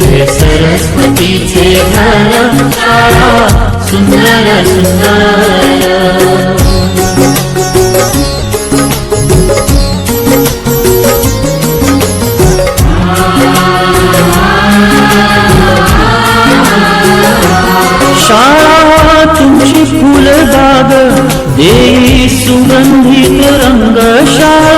हे सरस्वतीचे ध्यान सुंदर सुंदर. शाळा तुमची फुलबाग देई सुगंधित रंग शाळा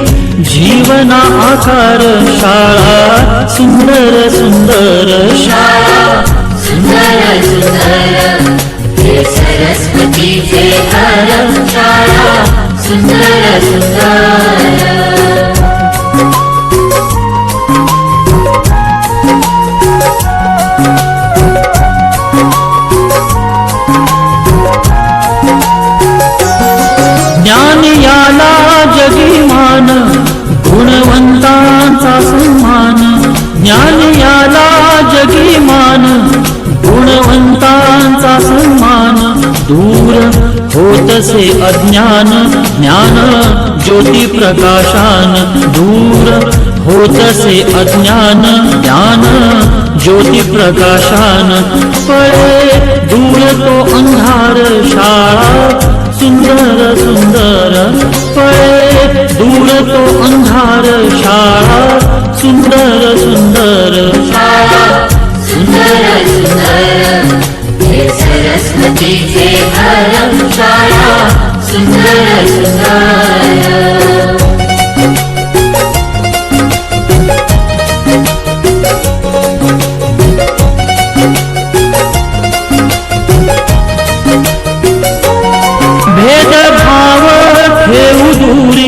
जीवना आकार शाळा सुंदर सुंदर शाळा सुंदर सुंदर हे सरस्वतीचे घर शाळा सुंदर सुंदर। ज्ञान याला जगीमान गुणवंतांचा सन्मान ज्ञान याला जगीमान, गुणवंतांचा सन्मान, दूर होतसे अज्ञान, ज्ञान ज्योती प्रकाशान दूर होतसे अज्ञान, ज्ञान ज्योती प्रकाशान पळे दूर तो अंधार, शाळा सुंदर सुंदर, पळे दूर तो अंधार शाळा सुंदर सुंदर शाळा सुंदर सुंदर सरस्वतीचे घर शाळा सुंदर सुंदर भेदभाव ठेवू दूरी